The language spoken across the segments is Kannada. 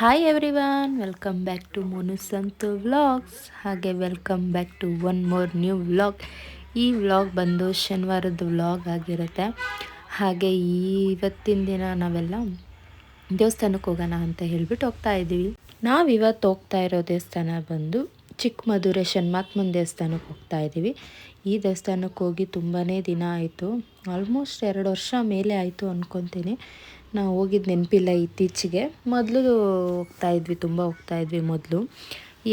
Hi everyone welcome back to Monu Santu vlogs ಹಾಗೆ welcome back to one more new vlog ಈ ವ್ಲಾಗ್ ಬಂದು ಶನಿವಾರದ ವ್ಲಾಗ್ ಆಗಿರುತ್ತೆ. ಹಾಗೆ ಇವತ್ತಿನ ದಿನ ನಾವೆಲ್ಲ ದೇವಸ್ಥಾನಕ್ಕೆ ಹೋಗೋಣ ಅಂತ ಹೇಳ್ಬಿಟ್ಟು ಹೋಗ್ತಾ ಇದ್ದೀವಿ. ನಾವು ಇವತ್ತು ಹೋಗ್ತಾ ಇರೋ ದೇವಸ್ಥಾನ ಬಂದು ಚಿಕ್ಕಮಧುರೆ ಶನ್ಮಾತ್ಮನ ದೇವಸ್ಥಾನಕ್ಕೆ ಹೋಗ್ತಾ ಇದ್ದೀವಿ. ಈ ದೇವಸ್ಥಾನಕ್ಕೆ ಹೋಗಿ ತುಂಬಾ ದಿನ ಆಯಿತು. ಆಲ್ಮೋಸ್ಟ್ ಎರಡು ವರ್ಷ ಮೇಲೆ ಆಯಿತು ಅಂದ್ಕೊತೀನಿ ನಾವು ಹೋಗಿದ್ದು ನೆನಪಿಲ್ಲ ಇತ್ತೀಚೆಗೆ. ಮೊದಲು ಹೋಗ್ತಾ ಇದ್ವಿ, ತುಂಬ ಹೋಗ್ತಾ ಇದ್ವಿ ಮೊದಲು.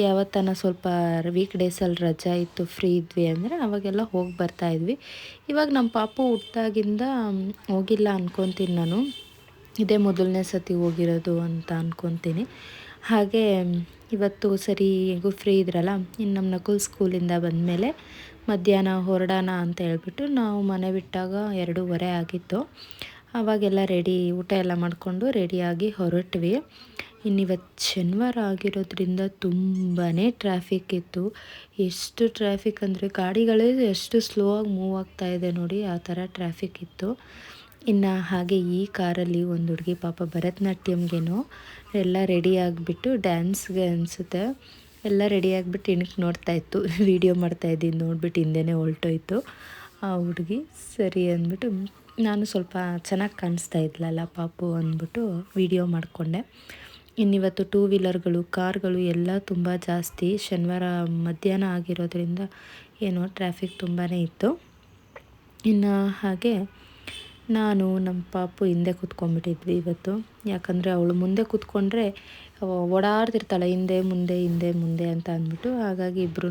ಯಾವತ್ತನ ಸ್ವಲ್ಪ ವೀಕ್ ಡೇಸಲ್ಲಿ ರಜಾ ಇತ್ತು ಫ್ರೀ ಇದ್ವಿ ಅಂದರೆ ಅವಾಗೆಲ್ಲ ಹೋಗಿ ಬರ್ತಾಯಿದ್ವಿ ಇವಾಗ ನಮ್ಮ ಪಾಪು ಹುಟ್ಟಾಗಿಂದ ಹೋಗಿಲ್ಲ ಅಂದ್ಕೊತೀನಿ ನಾನು. ಇದೇ ಮೊದಲನೇ ಸತಿ ಹೋಗಿರೋದು ಅಂತ ಅಂದ್ಕೊತೀನಿ ಹಾಗೆ ಇವತ್ತು ಸರಿ ಹೇಗೂ ಫ್ರೀ ಇದ್ರಲ್ಲ, ಇನ್ನು ನಮ್ಮ ನಕುಲ್ ಸ್ಕೂಲಿಂದ ಬಂದಮೇಲೆ ಮಧ್ಯಾಹ್ನ ಹೊರಡೋಣ ಅಂತ ಹೇಳ್ಬಿಟ್ಟು ನಾವು ಮನೆ ಬಿಟ್ಟಾಗ ಎರಡೂವರೆ ಆಗಿತ್ತು. ಅವಾಗೆಲ್ಲ ರೆಡಿ, ಊಟ ಎಲ್ಲ ಮಾಡಿಕೊಂಡು ರೆಡಿಯಾಗಿ ಹೊರಟ್ವಿ. ಇನ್ನಿವತ್ತು ಶನಿವಾರ ಆಗಿರೋದ್ರಿಂದ ತುಂಬಾ ಟ್ರಾಫಿಕ್ ಇತ್ತು. ಎಷ್ಟು ಟ್ರಾಫಿಕ್ ಅಂದರೆ ಗಾಡಿಗಳೇ ಎಷ್ಟು ಸ್ಲೋ ಆಗಿ ಮೂವ್ ಆಗ್ತಾ ಇದೆ ನೋಡಿ, ಆ ಥರ ಟ್ರಾಫಿಕ್ ಇತ್ತು. ಇನ್ನು ಹಾಗೆ ಈ ಕಾರಲ್ಲಿ ಒಂದು ಹುಡುಗಿ ಪಾಪ ಭರತನಾಟ್ಯಮ್ಗೇನೋ ಎಲ್ಲ ರೆಡಿ ಆಗಿಬಿಟ್ಟು ಡ್ಯಾನ್ಸ್ಗೆ ಅನಿಸುತ್ತೆ. ಎಲ್ಲ ರೆಡಿ ಆಗಿಬಿಟ್ಟು ಇಣಕ್ಕೆ ನೋಡ್ತಾ ಇತ್ತು. ವೀಡಿಯೋ ಮಾಡ್ತಾ ಇದ್ದೀನಿ, ನೋಡ್ಬಿಟ್ಟು ಹಿಂದೆನೇ ಹೊಲ್ಟೋಯ್ತು ಆ ಹುಡುಗಿ ಸರಿ ಅಂದ್ಬಿಟ್ಟು ನಾನು ಸ್ವಲ್ಪ ಚೆನ್ನಾಗಿ ಕಾಣಿಸ್ತಾ ಇದ್ಲಲ್ಲ ಪಾಪು ಅಂದ್ಬಿಟ್ಟು ವಿಡಿಯೋ ಮಾಡಿಕೊಂಡೆ. ಇನ್ನಿವತ್ತು ಟೂ ವೀಲರ್ಗಳು ಕಾರ್ಗಳು ಎಲ್ಲ ತುಂಬ ಜಾಸ್ತಿ. ಶನಿವಾರ ಮಧ್ಯಾಹ್ನ ಆಗಿರೋದ್ರಿಂದ ಏನೋ ಟ್ರಾಫಿಕ್ ತುಂಬಾ ಇತ್ತು. ಇನ್ನು ಹಾಗೆ ನಾನು ನಮ್ಮ ಪಾಪು ಹಿಂದೆ ಕೂತ್ಕೊಂಡ್ಬಿಟ್ಟಿದ್ವಿ ಇವತ್ತು. ಯಾಕಂದರೆ ಅವಳು ಮುಂದೆ ಕೂತ್ಕೊಂಡ್ರೆ ಓಡಾಡ್ತಿರ್ತಾಳೆ, ಹಿಂದೆ, ಮುಂದೆ ಹಿಂದೆ, ಮುಂದೆ ಅಂತ ಅಂದ್ಬಿಟ್ಟು ಹಾಗಾಗಿ ಇಬ್ಬರೂ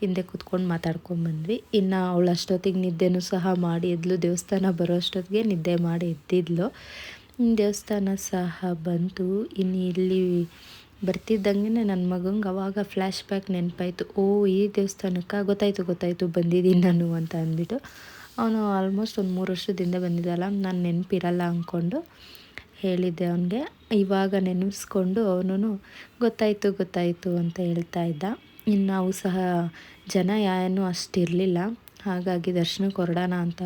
ಹಿಂದೆ ಕೂತ್ಕೊಂಡು ಮಾತಾಡ್ಕೊಂಡ್ಬಂದ್ವಿ ಇನ್ನು ಅವಳು ಅಷ್ಟೊತ್ತಿಗೆ ನಿದ್ದೆನೂ ಸಹ ಮಾಡಿ ಎದ್ಲು, ದೇವಸ್ಥಾನ ಬರೋ ಅಷ್ಟೊತ್ತಿಗೆ ನಿದ್ದೆ ಮಾಡಿ ಎದ್ದಿದ್ಲು. ದೇವಸ್ಥಾನ ಸಹ ಬಂತು. ಇನ್ನು ಇಲ್ಲಿ ಬರ್ತಿದ್ದಂಗೆ ನನ್ನ ಮಗಂಗೆ ಅವಾಗ ಫ್ಲ್ಯಾಶ್ ಬ್ಯಾಕ್ ನೆನಪಾಯಿತು. ಓ, ಈ ದೇವಸ್ಥಾನಕ್ಕೆ ಗೊತ್ತಾಯಿತು ಗೊತ್ತಾಯಿತು, ಬಂದಿದ್ದೀನಿ ನಾನು ಅಂತ ಅಂದ್ಬಿಟ್ಟು ಅವನು ಆಲ್ಮೋಸ್ಟ್ ಒಂದು ಮೂರು ವರ್ಷದಿಂದ ಬಂದಿದ್ದಲ್ಲ ನಾನು ನೆನಪಿರಲ್ಲ ಅಂದ್ಕೊಂಡು ಹೇಳಿದ್ದೆ ಅವನಿಗೆ. ಇವಾಗ ನೆನೆಸ್ಕೊಂಡು ಅವನು ಗೊತ್ತಾಯಿತು ಗೊತ್ತಾಯಿತು ಅಂತ ಹೇಳ್ತಾ ಇದ್ದ. ನಾವು ಸಹ ಜನ ಯಾರೂ ಅಷ್ಟಿರಲಿಲ್ಲ. ಹಾಗಾಗಿ ದರ್ಶನಕ್ಕೆ ಹೊರಡೋಣ ಅಂತ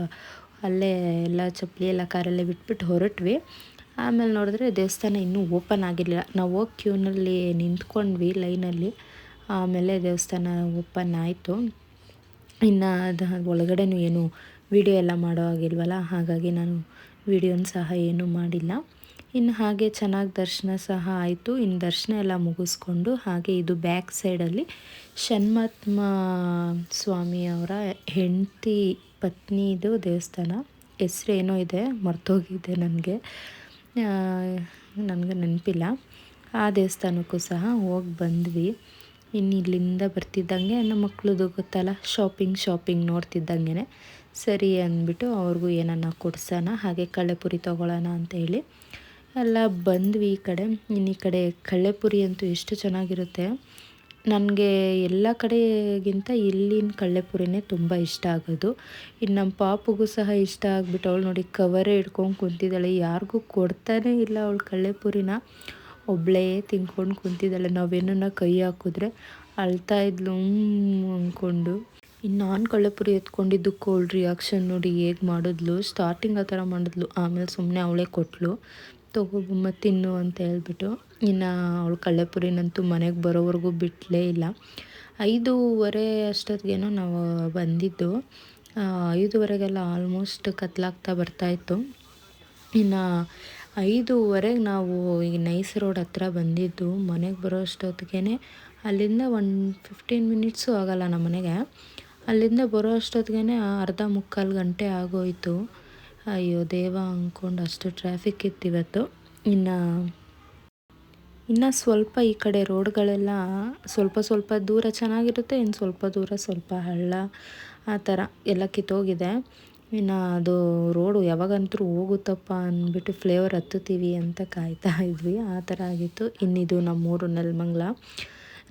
ಅಲ್ಲೇ ಎಲ್ಲ ಚಪ್ಪಲಿ ಎಲ್ಲ ಕಾರಲ್ಲೇ ಬಿಟ್ಬಿಟ್ಟು ಹೊರಟ್ವಿ. ಆಮೇಲೆ ನೋಡಿದ್ರೆ ದೇವಸ್ಥಾನ ಇನ್ನೂ ಓಪನ್ ಆಗಿರಲಿಲ್ಲ. ನಾವು ಹೋಗಿ ಕ್ಯೂನಲ್ಲಿ ನಿಂತ್ಕೊಂಡ್ವಿ ಲೈನಲ್ಲಿ. ಆಮೇಲೆ ದೇವಸ್ಥಾನ ಓಪನ್ ಆಯಿತು. ಇನ್ನು ಅದು ಒಳಗಡೆನೂ ಏನು ವಿಡಿಯೋ ಎಲ್ಲ ಮಾಡೋ ಆಗಿಲ್ವಲ್ಲ ಹಾಗಾಗಿ ನಾನು ವಿಡಿಯೋನ ಸಹ ಏನೂ ಮಾಡಿಲ್ಲ. ಇನ್ನು ಹಾಗೆ ಚೆನ್ನಾಗಿ ದರ್ಶನ ಸಹ ಆಯಿತು. ಇನ್ನು ದರ್ಶನ ಎಲ್ಲ ಮುಗಿಸ್ಕೊಂಡು ಹಾಗೆ ಇದು ಬ್ಯಾಕ್ ಸೈಡಲ್ಲಿ ಷಣ್ಮಾತ್ಮ ಸ್ವಾಮಿಯವರ ಹೆಂಡತಿ ಪತ್ನಿದು ದೇವಸ್ಥಾನ. ಹೆಸ್ರು ಏನೋ ಇದೆ, ಮರ್ತೋಗಿದೆ ನನಗೆ. ನನಗೆ ನೆನಪಿಲ್ಲ. ಆ ದೇವಸ್ಥಾನಕ್ಕೂ ಸಹ ಹೋಗಿ ಬಂದ್ವಿ. ಇನ್ನು ಇಲ್ಲಿಂದ ಬರ್ತಿದ್ದಂಗೆ ನಮ್ಮ ಮಕ್ಳದ್ದು ಗೊತ್ತಲ್ಲ ಶಾಪಿಂಗ್ ಶಾಪಿಂಗ್ ನೋಡ್ತಿದ್ದಂಗೆ ಸರಿ ಅಂದ್ಬಿಟ್ಟು ಅವ್ರಿಗೂ ಏನನ್ನ ಕೊಡ್ಸೋಣ, ಹಾಗೆ ಕಳ್ಳೆಪುರಿ ತೊಗೊಳ್ಳೋಣ ಅಂತೇಳಿ ಎಲ್ಲ ಬಂದ್ವಿ ಈ ಕಡೆ. ಇನ್ನು ಈ ಕಡೆ ಕಳ್ಳೆಪುರಿ ಅಂತೂ ಎಷ್ಟು ಚೆನ್ನಾಗಿರುತ್ತೆ. ನನಗೆ ಎಲ್ಲ ಕಡೆಗಿಂತ ಇಲ್ಲಿನ ಕಳ್ಳೆಪುರಿನೇ ತುಂಬ ಇಷ್ಟ ಆಗೋದು. ಇನ್ನು ನಮ್ಮ ಪಾಪುಗೂ ಸಹ ಇಷ್ಟ ಆಗ್ಬಿಟ್ಟು ಅವಳು ನೋಡಿ ಕವರೇ ಹಿಡ್ಕೊಂಡು ಕುಂತಿದ್ದಾಳೆ. ಯಾರಿಗೂ ಕೊಡ್ತಾನೇ ಇಲ್ಲ ಅವಳು ಕಳ್ಳೆಪುರಿನ. ಒಬ್ಬಳೇ ತಿನ್ಕೊಂಡು ಕುಂತಿದ್ದಾಳೆ. ನಾವೇನನ್ನ ಕೈ ಹಾಕಿದ್ರೆ ಅಳ್ತಾ ಇದ್ಲು ಅಂದ್ಕೊಂಡು ಇನ್ನು ನಾನು ಕಳ್ಳೆಪುರಿ ಎತ್ಕೊಂಡಿದ್ದು ಕೋಲ್ಡ್ ರಿಯಾಕ್ಷನ್ ನೋಡಿ ಹೇಗೆ ಮಾಡಿದ್ಲು. ಸ್ಟಾರ್ಟಿಂಗ್ ಆ ಥರ ಮಾಡಿದ್ಲು. ಆಮೇಲೆ ಸುಮ್ಮನೆ ಅವಳೇ ಕೊಟ್ಟಳು ತಗೋಬಮ್ಮ ತಿನ್ನು ಅಂತ ಹೇಳಿಬಿಟ್ಟು. ಇನ್ನು ಅವಳು ಕಳ್ಳೆಪುರಿನಂತೂ ಮನೆಗೆ ಬರೋವರೆಗೂ ಬಿಟ್ಟಲೇ ಇಲ್ಲ. ಐದೂವರೆ ಅಷ್ಟೊತ್ತಿಗೇನೋ ನಾವು ಬಂದಿದ್ದು. ಐದೂವರೆಗೆಲ್ಲ ಆಲ್ಮೋಸ್ಟ್ ಕತ್ಲಾಗ್ತಾ ಬರ್ತಾಯಿತ್ತು ಇನ್ನು ಐದೂವರೆಗೆ ನಾವು ಈ ನೈಸ್ ರೋಡ್ ಹತ್ರ ಬಂದಿದ್ದು. ಮನೆಗೆ ಬರೋ ಅಷ್ಟೊತ್ತಿಗೆ ಅಲ್ಲಿಂದ ಒನ್ ಫಿಫ್ಟೀನ್ ಮಿನಿಟ್ಸು ಆಗೋಲ್ಲ ನಮ್ಮ ಮನೆಗೆ ಅಲ್ಲಿಂದ ಬರೋ ಅಷ್ಟೊತ್ತಿಗೆ ಅರ್ಧ ಮುಕ್ಕಾಲು ಗಂಟೆ ಆಗೋಯಿತು. ಅಯ್ಯೋ ದೇವ ಅಂದ್ಕೊಂಡು ಅಷ್ಟು ಟ್ರಾಫಿಕ್ ಇತ್ತು ಇವತ್ತು ಇನ್ನು ಇನ್ನು ಸ್ವಲ್ಪ ಈ ಕಡೆ ರೋಡ್ಗಳೆಲ್ಲ ಸ್ವಲ್ಪ ಸ್ವಲ್ಪ ದೂರ ಚೆನ್ನಾಗಿರುತ್ತೆ ಇನ್ನು ಸ್ವಲ್ಪ ದೂರ ಸ್ವಲ್ಪ ಹಳ್ಳ, ಆ ಥರ ಎಲ್ಲ ಕಿತ್ತೋಗಿದೆ. ಇನ್ನು ಅದು ರೋಡು ಯಾವಾಗಂತರೂ ಹೋಗುತ್ತಪ್ಪ ಅಂದ್ಬಿಟ್ಟು ಫ್ಲೇವರ್ ಹತ್ತುತ್ತೀವಿ ಅಂತ ಕಾಯ್ತಾ ಇದ್ವಿ. ಆ ಥರ ಆಗಿತ್ತು. ಇನ್ನಿದು ನಮ್ಮೂರು ನೆಲಮಂಗ್ಲ.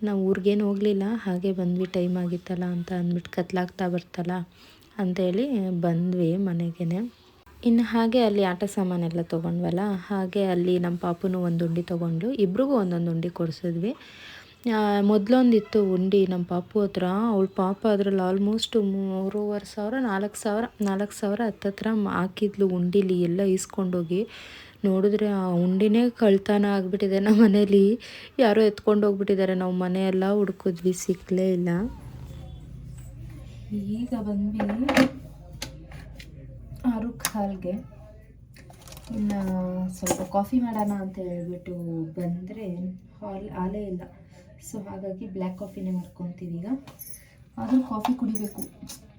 ನಾವು ಊರಿಗೇನು ಹೋಗಲಿಲ್ಲ, ಹಾಗೆ ಬಂದ್ವಿ. ಟೈಮ್ ಆಗಿತ್ತಲ್ಲ ಅಂತ ಅಂದ್ಬಿಟ್ಟು ಕತ್ಲಾಗ್ತಾ ಬರ್ತಲ್ಲ ಅಂತೇಳಿ ಬಂದ್ವಿ ಮನೆಗೇ ಇನ್ನು ಹಾಗೆ ಅಲ್ಲಿ ಆಟ ಸಾಮಾನೆಲ್ಲ ತೊಗೊಂಡ್ವಲ್ಲ, ಹಾಗೆ ಅಲ್ಲಿ ನಮ್ಮ ಪಾಪುನು ಒಂದು ಉಂಡಿ ತೊಗೊಂಡು ಇಬ್ರಿಗೂ ಒಂದೊಂದು ಉಂಡಿ ಕೊಡಿಸಿದ್ವಿ. ಮೊದಲೊಂದಿತ್ತು ಉಂಡಿ ನಮ್ಮ ಪಾಪು ಹತ್ರ. ಅವಳ ಪಾಪ ಅದ್ರಲ್ಲಿ ಆಲ್ಮೋಸ್ಟ್ ಮೂರುವರೆ ಸಾವಿರ, ನಾಲ್ಕು ಸಾವಿರ ನಾಲ್ಕು ಸಾವಿರ ಹತ್ತತ್ರ ಹಾಕಿದ್ಲು ಉಂಡಿಲಿ. ಎಲ್ಲ ಇಸ್ಕೊಂಡೋಗಿ ನೋಡಿದ್ರೆ ಆ ಉಂಡಿನೇ ಕಳ್ತಾನ ಆಗಿಬಿಟ್ಟಿದೆ ನಮ್ಮ ಮನೇಲಿ. ಯಾರೋ ಎತ್ಕೊಂಡು ಹೋಗ್ಬಿಟ್ಟಿದ್ದಾರೆ. ನಾವು ಮನೆಯೆಲ್ಲ ಹುಡ್ಕಿದ್ವಿ ಸಿಕ್ಕಲೇ ಇಲ್ಲ. ಈಗ ಬಂದ್ವಿ. ಆರು ಕಾಲ್ಗೆ ಇನ್ನು ಸ್ವಲ್ಪ ಕಾಫಿ ಮಾಡೋಣ ಅಂತ ಹೇಳ್ಬಿಟ್ಟು ಬಂದರೆ ಹಾಲ್ ಹಾಲೇ ಇಲ್ಲ. ಸೊ ಹಾಗಾಗಿ ಬ್ಲ್ಯಾಕ್ ಕಾಫಿನೇ ಮಾಡ್ಕೊತೀವಿ ಈಗ. ಆದರೂ ಕಾಫಿ ಕುಡಿಬೇಕು.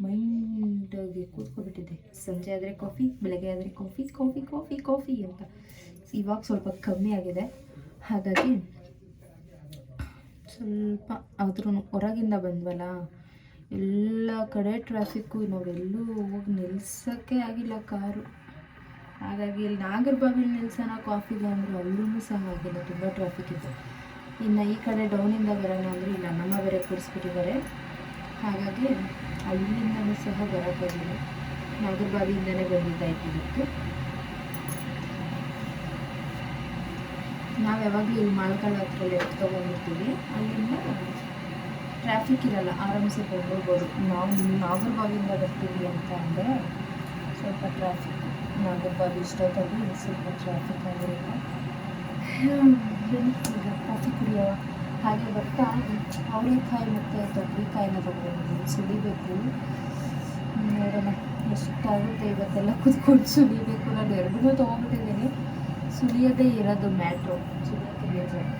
ಮೈಂಡಾಗಿ ಕೂತ್ಕೊಬಿಟ್ಟಿದೆ. ಸಂಜೆ ಆದರೆ ಕಾಫಿ, ಬೆಳಗ್ಗೆ ಆದರೆ ಕಾಫಿ ಕಾಫಿ ಕಾಫಿ ಕಾಫಿ ಅಂತ. ಇವಾಗ ಸ್ವಲ್ಪ ಕಮ್ಮಿ ಆಗಿದೆ. ಹಾಗಾಗಿ ಸ್ವಲ್ಪ ಆದ್ರೂ ಹೊರಗಿಂದ ಬಂದ್ವಲ್ಲ ಎಲ್ಲ ಕಡೆ ಟ್ರಾಫಿಕ್ಕು ನಾವೆಲ್ಲೂ ಹೋಗಿ ನಿಲ್ಸೋಕ್ಕೆ ಆಗಿಲ್ಲ ಕಾರು. ಹಾಗಾಗಿ ಇಲ್ಲಿ ನಾಗರಬಾವಿಲಿ ನಿಲ್ಸೋಣ ಕಾಫಿಗೆ ಅಂದರೆ ಅಲ್ಲೂ ಸಹ ಆಗಿಲ್ಲ. ತುಂಬ ಟ್ರಾಫಿಕ್ ಇತ್ತು ಇನ್ನು ಈ ಕಡೆ ಡೌನಿಂದ ಬರೋಣ ಅಂದರೆ ಇಲ್ಲ ನಮ್ಮ ಬೇರೆ ಕೂರಿಸ್ಬಿಟ್ಟಿದ್ದಾರೆ. ಹಾಗಾಗಿ ಅಲ್ಲಿಂದನೂ ಸಹ ಬರೋಕ್ಕಾಗಿಲ್ಲ ನಾಗರಬಾವಿಯಿಂದನೇ ಬಂದಿದ್ದಾಯ್ತು ಇವತ್ತು ನಾವು ಯಾವಾಗಲೂ ಇಲ್ಲಿ ಮಾಳ್ಕಾಳ ಹತ್ರ ಲೆಫ್ಟ್ ತೊಗೊಂಡಿರ್ತೀವಿ. ಅಲ್ಲಿಂದ ಟ್ರಾಫಿಕ್ ಇರಲ್ಲ ಆರಾಮ್ಸೆ ಹೋಗ್ಬೋದು. ನಾವು ನಾಗರಬಾವಿಯಿಂದ ಬರ್ತೀವಿ ಅಂತ ಅಂದರೆ ಸ್ವಲ್ಪ ಟ್ರಾಫಿಕ್ ನಾಗರಬಾವಿ ಇಷ್ಟೊತ್ತಲ್ಲಿ ಸ್ವಲ್ಪ ಟ್ರಾಫಿಕ್ ಆಗಿರುತ್ತೆ ಈಗ ಕಾಫಿ ಕುಡಿಯೋ ಹಾಗೆ ಬರ್ತಾ ಅವಳಿಕಾಯಿ ಮತ್ತು ತೊಗರಿಕಾಯಿನ ತೊಗೊಂಡು ಸುಡಿಬೇಕು ನೋಡೋಣ ಎಷ್ಟಾಗುತ್ತೆ ಇವತ್ತೆಲ್ಲ ಕುತ್ಕೊಂಡು ಸುಲಿಬೇಕು. ನಾನು ಎರಡನ್ನೂ ತೊಗೊಂಡ್ಬಿಟ್ಟಿದ್ದೀನಿ. ಸುಲಿಯೋದೇ ಇರೋದು ಮ್ಯಾಟ್ರು ಸುಲಿಯೋಕ್ಕೆ ಬೇಜಾರು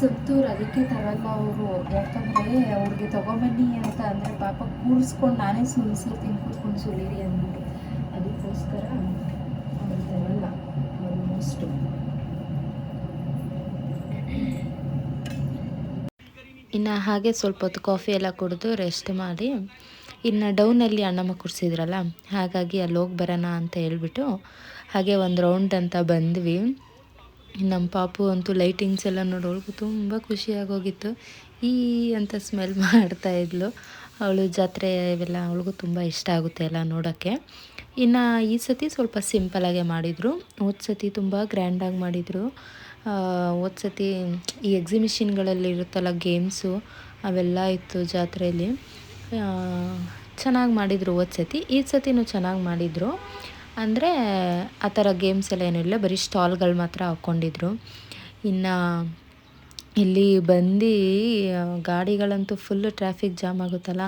ಸಂತೂರು ಅದಕ್ಕೆ ತರಲ್ಲ ಅವರು? ಯಾಕಂದರೆ ಅವ್ರಿಗೆ ತಗೊಂಬನ್ನಿ ಅಂತ ಅಂದರೆ ಪಾಪ ಕೂರಿಸ್ಕೊಂಡು ನಾನೇ ಸುಲಿಸಿರ್ತೀನಿ ಕೂತ್ಕೊಂಡು ಸುಲೀರಿ ಅಂದ್ಬಿಟ್ಟು. ಅದಕ್ಕೋಸ್ಕರ ಅವ್ರು ತರಲ್ಲ ಆಲ್ಮೋಸ್ಟು ಇನ್ನು ಹಾಗೆ ಸ್ವಲ್ಪ ಹೊತ್ತು ಕಾಫಿ ಎಲ್ಲ ಕುಡಿದು ರೆಸ್ಟ್ ಮಾಡಿ, ಇನ್ನು ಡೌನಲ್ಲಿ ಅಣ್ಣಮ್ಮ ಕುಡಿಸಿದ್ರಲ್ಲ ಹಾಗಾಗಿ ಅಲ್ಲಿ ಹೋಗಿ ಬರೋಣ ಅಂತ ಹೇಳ್ಬಿಟ್ಟು ಹಾಗೆ ಒಂದು ರೌಂಡ್ ಅಂತ ಬಂದ್ವಿ. ನಮ್ಮ ಪಾಪು ಅಂತೂ ಲೈಟಿಂಗ್ಸ್ ಎಲ್ಲ ನೋಡೋಳ್ಗು ತುಂಬ ಖುಷಿಯಾಗೋಗಿತ್ತು. ಈ ಅಂತ ಸ್ಮೆಲ್ ಮಾಡ್ತಾ ಇದ್ಲು. ಅವಳು ಜಾತ್ರೆ ಇವೆಲ್ಲ ಅವಳಿಗೂ ತುಂಬ ಇಷ್ಟ ಆಗುತ್ತೆ ಎಲ್ಲ ನೋಡೋಕ್ಕೆ. ಇನ್ನು ಈ ಸತಿ ಸ್ವಲ್ಪ ಸಿಂಪಲಾಗೆ ಮಾಡಿದರು. ಹೋದ ಸತಿ ತುಂಬ ಗ್ರ್ಯಾಂಡಾಗಿ ಮಾಡಿದರು. ಹೋದ ಸತಿ ಈ ಎಕ್ಸಿಬಿಷನ್ಗಳಲ್ಲಿ ಇರುತ್ತಲ್ಲ ಗೇಮ್ಸು ಅವೆಲ್ಲ ಇತ್ತು ಜಾತ್ರೆಯಲ್ಲಿ ಚೆನ್ನಾಗಿ ಮಾಡಿದರು ಹೋದ ಸತಿ ಈ ಸತಿನೂ ಚೆನ್ನಾಗಿ ಮಾಡಿದರು. ಅಂದರೆ ಆ ಥರ ಗೇಮ್ಸ್ ಎಲ್ಲ ಏನೂ ಇಲ್ಲ, ಬರೀ ಸ್ಟಾಲ್ಗಳು ಮಾತ್ರ ಹಾಕ್ಕೊಂಡಿದ್ರು. ಇನ್ನು ಇಲ್ಲಿ ಬಂದು ಗಾಡಿಗಳಂತೂ ಫುಲ್ಲು ಟ್ರಾಫಿಕ್ ಜಾಮ್ ಆಗುತ್ತಲ್ಲ?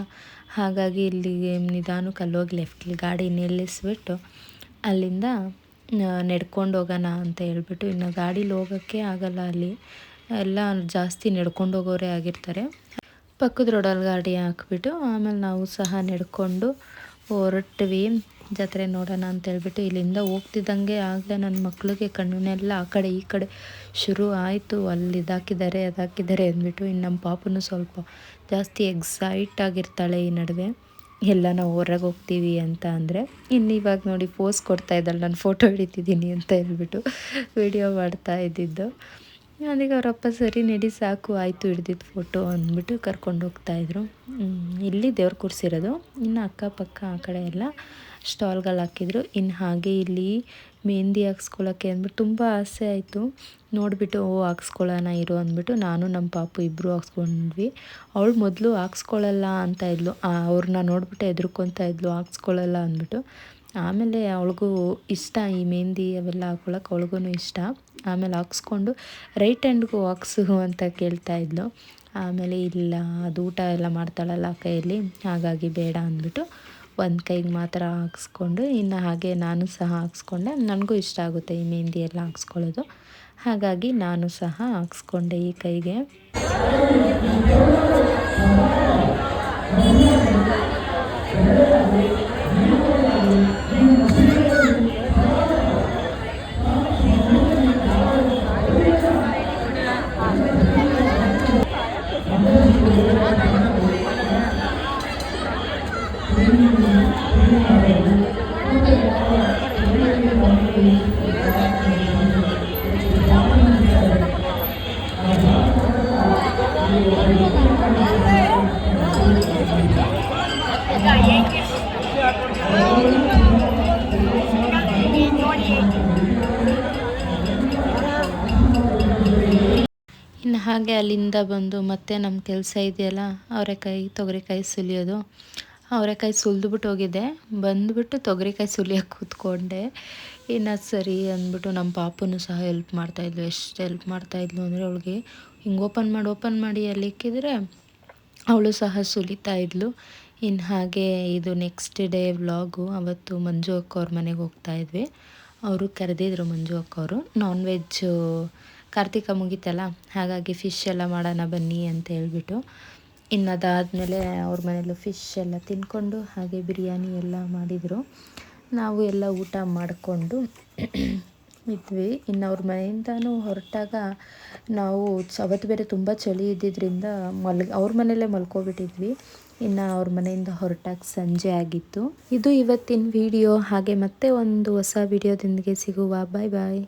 ಹಾಗಾಗಿ ಇಲ್ಲಿಗೆ ನಿಧಾನಕ್ಕೆ ಅಲ್ಲೋಗಿ ಲೆಫ್ಟ್ಲಿ ಗಾಡಿ ನಿಲ್ಲಿಸ್ಬಿಟ್ಟು ಅಲ್ಲಿಂದ ನಡ್ಕೊಂಡು ಹೋಗೋಣ ಅಂತ ಹೇಳ್ಬಿಟ್ಟು, ಇನ್ನು ಗಾಡೀಲಿ ಹೋಗೋಕ್ಕೆ ಆಗಲ್ಲ ಅಲ್ಲಿ. ಎಲ್ಲ ಜಾಸ್ತಿ ನಡ್ಕೊಂಡು ಹೋಗೋರೇ ಆಗಿರ್ತಾರೆ. ಪಕ್ಕದ ರೋಡಲ್ಲಿ ಗಾಡಿ ಹಾಕ್ಬಿಟ್ಟು, ಆಮೇಲೆ ನಾವು ಸಹ ನಡ್ಕೊಂಡು ಹೊರಟ್ವಿ. ಜಾತ್ರೆ ನೋಡೋಣ ಅಂತ ಹೇಳ್ಬಿಟ್ಟು ಇಲ್ಲಿಂದ ಹೋಗ್ತಿದ್ದಂಗೆ ಆಗಲೇ ನನ್ನ ಮಕ್ಕಳಿಗೆ ಕಣ್ಣನ್ನೆಲ್ಲ ಆ ಕಡೆ ಈ ಕಡೆ ಶುರು ಆಯಿತು. ಅಲ್ಲಿ ಇದಾಕಿದ್ದಾರೆ, ಅದಾಕಿದ್ದಾರೆ ಅಂದ್ಬಿಟ್ಟು ಇನ್ನು ನಮ್ಮ ಪಾಪನು ಸ್ವಲ್ಪ ಜಾಸ್ತಿ ಎಕ್ಸೈಟ್ ಆಗಿರ್ತಾಳೆ ಈ ನಡುವೆ. ಎಲ್ಲ ನಾವು ಹೊರಗೆ ಹೋಗ್ತೀವಿ ಅಂತ ಅಂದರೆ, ಇನ್ನು ಇವಾಗ ನೋಡಿ ಪೋಸ್ ಕೊಡ್ತಾ ಇದ್ದಾಳೆ, ನಾನು ಫೋಟೋ ಹಿಡಿತಿದ್ದೀನಿ ಅಂತ ಹೇಳ್ಬಿಟ್ಟು ವಿಡಿಯೋ ಮಾಡ್ತಾ ಇದ್ದಿದ್ದು. ಅದಕ್ಕೆ ಅವರಪ್ಪ ಸರಿ ನಡಿ ಸಾಕು, ಆಯಿತು ಹಿಡ್ದಿದ್ದು ಫೋಟೋ ಅಂದ್ಬಿಟ್ಟು ಕರ್ಕೊಂಡು ಹೋಗ್ತಾಯಿದ್ರು ಇಲ್ಲಿ ದೇವ್ರು ಕೂರಿಸಿರೋದು. ಇನ್ನು ಅಕ್ಕಪಕ್ಕ ಆ ಕಡೆ ಎಲ್ಲ ಸ್ಟಾಲ್ಗಳು ಹಾಕಿದ್ರು. ಇನ್ನು ಹಾಗೆ ಇಲ್ಲಿ ಮೆಹಂದಿ ಹಾಕ್ಸ್ಕೊಳ್ಳೋಕ್ಕೆ ಅಂದ್ಬಿಟ್ಟು ತುಂಬ ಆಸೆ ಆಯಿತು. ನೋಡಿಬಿಟ್ಟು, ಓ ಹಾಕ್ಸ್ಕೊಳ್ಳೋಣ ಇರು ಅಂದ್ಬಿಟ್ಟು ನಾನು ನಮ್ಮ ಪಾಪು ಇಬ್ಬರು ಹಾಕ್ಸ್ಕೊಂಡ್ವಿ. ಅವಳು ಮೊದಲು ಹಾಕ್ಸ್ಕೊಳ್ಳಲ್ಲ ಅಂತ ಇದ್ಲು. ಅವ್ರನ್ನ ನೋಡಿಬಿಟ್ಟು ಹೆದ್ರುಕೊತಾ ಇದ್ಲು ಹಾಕ್ಸ್ಕೊಳ್ಳಲ್ಲ ಅಂದ್ಬಿಟ್ಟು. ಆಮೇಲೆ ಅವಳಿಗೂ ಇಷ್ಟ ಈ ಮೆಹಂದಿ ಅವೆಲ್ಲ ಹಾಕ್ಕೊಳಕ್ಕೆ ಅವಳಿಗೂ ಇಷ್ಟ. ಆಮೇಲೆ ಹಾಕ್ಸ್ಕೊಂಡು ರೈಟ್ ಹ್ಯಾಂಡ್ಗೂ ಹಾಕ್ಸು ಅಂತ ಕೇಳ್ತಾ ಇದ್ಲು. ಆಮೇಲೆ ಇಲ್ಲ, ಅದು ಊಟ ಎಲ್ಲ ಮಾಡ್ತಾಳಲ್ಲ ಕೈಯಲ್ಲಿ, ಹಾಗಾಗಿ ಬೇಡ ಅಂದ್ಬಿಟ್ಟು ಒಂದು ಕೈಗೆ ಮಾತ್ರ ಹಾಕ್ಸ್ಕೊಂಡು, ಇನ್ನು ಹಾಗೆ ನಾನು ಸಹ ಹಾಕ್ಸ್ಕೊಂಡೆ. ನನಗೂ ಇಷ್ಟ ಆಗುತ್ತೆ ಈ ಮೆಹಂದಿ ಎಲ್ಲ ಹಾಕ್ಸ್ಕೊಳ್ಳೋದು. ಹಾಗಾಗಿ ನಾನು ಸಹ ಹಾಕ್ಸ್ಕೊಂಡೆ ಈ ಕೈಗೆ. ಇನ್ನು ಹಾಗೆ ಅಲ್ಲಿಂದ ಬಂದು ಮತ್ತೆ ನಮ್ಮ ಕೆಲಸ ಇದೆಯಲ್ಲ ಅವರೆಕಾಯಿ ಕೈ ಸುಲಿಯೋದು. ಅವರೆಕಾಯಿ ಸುಲಿದ್ಬಿಟ್ಟು ಹೋಗಿದ್ದೆ ಬಂದುಬಿಟ್ಟು ತೊಗರಿಕಾಯಿ ಸುಲಿಯೋಕೆ ಕೂತ್ಕೊಂಡೆ. ಇನ್ನು ಸರಿ ಅಂದ್ಬಿಟ್ಟು ನಮ್ಮ ಪಾಪನೂ ಸಹ ಹೆಲ್ಪ್ ಮಾಡ್ತಾಯಿದ್ಲು ಎಷ್ಟು ಹೆಲ್ಪ್ ಮಾಡ್ತಾಯಿದ್ಲು ಅಂದರೆ ಅವಳಿಗೆ ಹಿಂಗೆ ಓಪನ್ ಮಾಡಿ ಓಪನ್ ಮಾಡಿ ಅಲ್ಲಿ ಇಕ್ಕಿದ್ರೆ ಅವಳು ಸಹ ಸುಲಿತಾ ಇದ್ಲು. ಇನ್ನು ಹಾಗೆ ಇದು ನೆಕ್ಸ್ಟ್ ಡೇ ವ್ಲಾಗು ಅವತ್ತು ಮಂಜು ಅಕ್ಕ ಅವ್ರ ಮನೆಗೆ ಹೋಗ್ತಾ ಇದ್ವಿ. ಅವರು ಕರೆದಿದ್ರು ಮಂಜು ಅಕ್ಕ ಅವರು ನಾನ್ ವೆಜ್ಜು ಕಾರ್ತಿಕ ಮುಗೀತಲ್ಲ, ಹಾಗಾಗಿ ಫಿಶ್ ಎಲ್ಲ ಮಾಡೋಣ ಬನ್ನಿ ಅಂತ ಹೇಳ್ಬಿಟ್ಟು. ಇನ್ನು ಅದಾದಮೇಲೆ ಅವ್ರ ಮನೇಲೂ ಫಿಶ್ ಎಲ್ಲ ತಿನ್ಕೊಂಡು ಹಾಗೆ ಬಿರಿಯಾನಿ ಎಲ್ಲ ಮಾಡಿದರು. ನಾವು ಎಲ್ಲ ಊಟ ಮಾಡಿಕೊಂಡು ಇದ್ವಿ. ಇನ್ನು ಅವ್ರ ಮನೆಯಿಂದನೂ ಹೊರಟಾಗ ನಾವು ಅವತ್ತು ಬೇರೆ ತುಂಬ ಚಳಿ ಇದ್ದಿದ್ದರಿಂದ ಮಲ್, ಅವ್ರ ಮನೆಯಲ್ಲೇ ಮಲ್ಕೊಬಿಟ್ಟಿದ್ವಿ. ಇನ್ನು ಅವ್ರ ಮನೆಯಿಂದ ಹೊರಟಾಗ ಸಂಜೆ ಆಗಿತ್ತು. ಇದು ಇವತ್ತಿನ ವಿಡಿಯೋ ಹಾಗೆ ಮತ್ತೆ ಒಂದು ಹೊಸ ವಿಡಿಯೋದೊಂದಿಗೆ ಸಿಗುವ. ಬಾಯ್ ಬಾಯ್